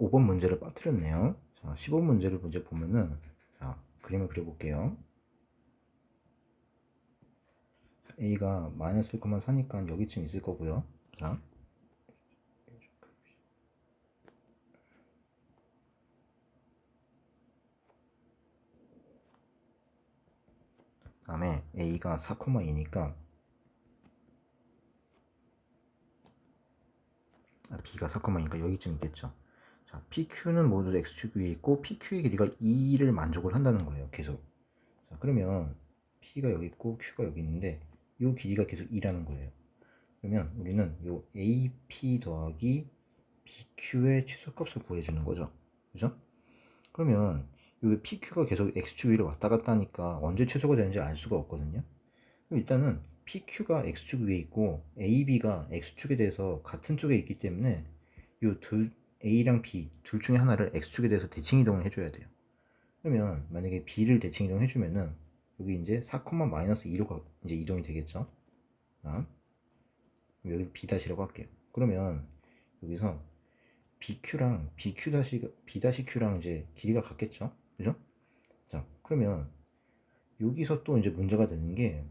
15번 문제를 빠뜨렸네요. 자, 15번 문제를 먼저 보면은 자, 그림을 그려볼게요. A가 마이너스 1,4니까 여기쯤 있을 거고요. 자, 다음에 A가 4,2니까 아, B가 4,2니까 여기쯤 있겠죠. 자, PQ는 모두 X축 위에 있고 PQ의 길이가 2를 만족을 한다는 거예요. 계속. 자, 그러면 P가 여기 있고 Q가 여기 있는데 이 길이가 계속 2라는 거예요. 그러면 우리는 요 AP 더하기 BQ의 최소값을 구해주는 거죠. 그죠? 그러면 요 PQ가 계속 X축 위로 왔다 갔다 하니까 언제 최소가 되는지 알 수가 없거든요. 그럼 일단은 PQ가 X축 위에 있고 AB가 X축에 대해서 같은 쪽에 있기 때문에 요둘 A랑 B 둘 중에 하나를 X축에 대해서 대칭 이동을 해줘야 돼요. 그러면 만약에 B를 대칭 이동 해주면은 여기 이제 4, 마이너스 2로 가- 이제 이동이 되겠죠. 자, 그럼 여기 B 다시라고 할게요. 그러면 여기서 BQ랑 BQ 다시 B 다시 Q랑 이제 길이가 같겠죠. 그죠? 자, 그러면 여기서 또 이제 문제가 되는 게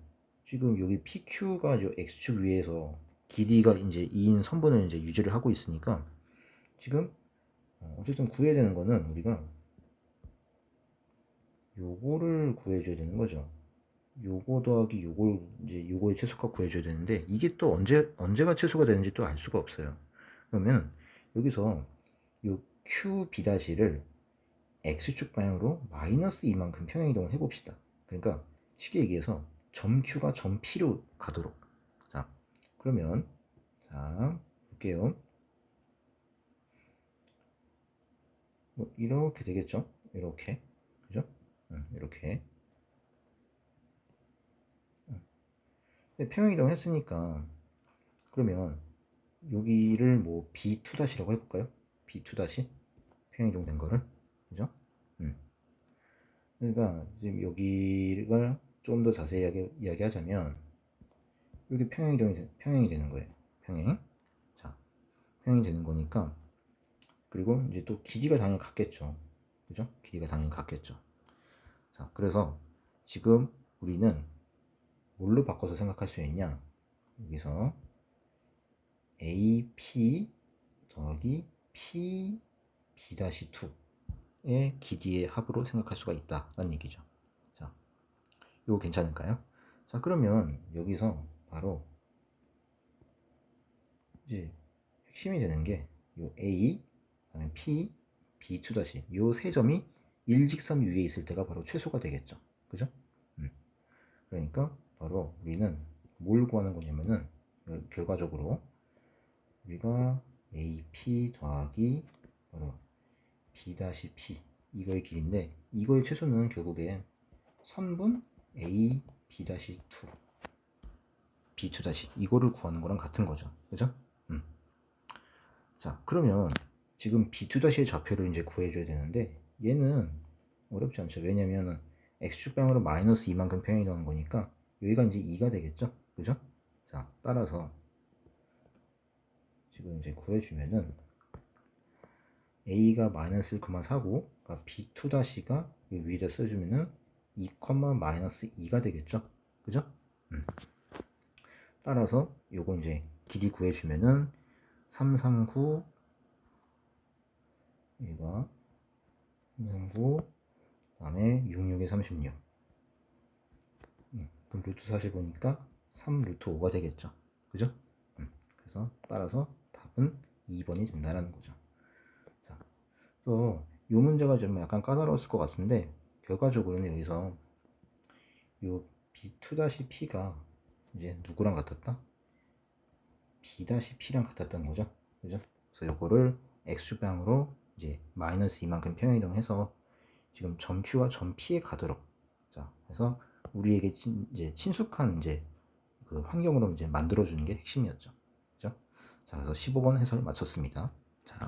지금 여기 PQ가 이 X축 위에서 길이가 이제 2인 선분을 이제 유지를 하고 있으니까 지금 어, 어쨌든 구해야 되는 거는 우리가 요거를 구해줘야 되는 거죠. 요거 더하기 요걸 이제 요거의 최소값 구해줘야 되는데 이게 또 언제 언제가 최소가 되는지 또 알 수가 없어요. 그러면 여기서 요 QB 다시를 x축 방향으로 마이너스 2만큼 평행 이동을 해봅시다. 그러니까 쉽게 얘기해서 점 Q가 점 P로 가도록. 자, 그러면 자 볼게요. 이렇게 되겠죠? 이렇게 그죠? 응, 이렇게. 응. 근데 평행 이동 했으니까 그러면 여기를 뭐 B2 다시라고 해볼까요? B2 다시 평행 이동 된 거를 그죠? 음. 그러니까 지금 여기를 좀 더 자세하게 이야기하자면 여기 평행 이동이 되- 평행이 되는 거예요. 평행. 자, 평행이 되는 거니까 그리고 이제 또 길이가 당연히 같겠죠. 그죠? 길이가 당연히 같겠죠. 자, 그래서 지금 우리는 뭘로 바꿔서 생각할 수 있냐? 여기서 AP 더하기 P B-2의 길이의 합으로 생각할 수가 있다라는 얘기죠. 자, 이거 괜찮을까요? 자, 그러면 여기서 바로 이제 핵심이 되는 게요 A, 그다음에 P, B2 다시 요 세 점이 일직선 위에 있을 때가 바로 최소가 되겠죠. 그죠? 음. 그러니까 바로 우리는 뭘 구하는 거냐면은 어, 결과적으로 우리가 AP 더하기 바로 B-P 이거의 길인데 이거의 최소는 결국엔 선분 A B-2 B2 다시 이거를 구하는 거랑 같은 거죠. 그죠? 음. 자, 그러면 지금 B2 다시의 좌표를 이제 구해줘야 되는데 얘는 어렵지 않죠. 왜냐면은 x축 방향으로 마이너스 2만큼 평행이 되는 거니까 여기가 이제 2가 되겠죠. 그죠? 자, 따라서 지금 이제 구해주면은 a가 마이너스 1,4고 그러니까 b2 다시가 위에다 써주면은 2, 마이너스 2가 되겠죠. 그죠? 음. 따라서 요거 이제 길이 구해주면은 339 얘가 339 다음에 66에 36 음, 그럼 루트 40 보니까 3 루트 5가 되겠죠. 그죠? 음, 그래서 따라서 답은 2번이 된다라는 거죠. 자, 또, 이 문제가 좀 약간 까다로웠을 것 같은데, 결과적으로는 여기서 요 B2-P가 이제 누구랑 같았다? B-P랑 같았던 거죠. 그죠? 그래서 요거를 X축방으로 이제 마이너스 2만큼 평행이동해서 지금 점 Q와 점 P에 가도록. 자, 그래서 우리에게 친, 이제 친숙한 이제 그 환경으로 이제 만들어주는 게 핵심이었죠. 그죠? 자, 그래서 15번 해설 마쳤습니다. 자.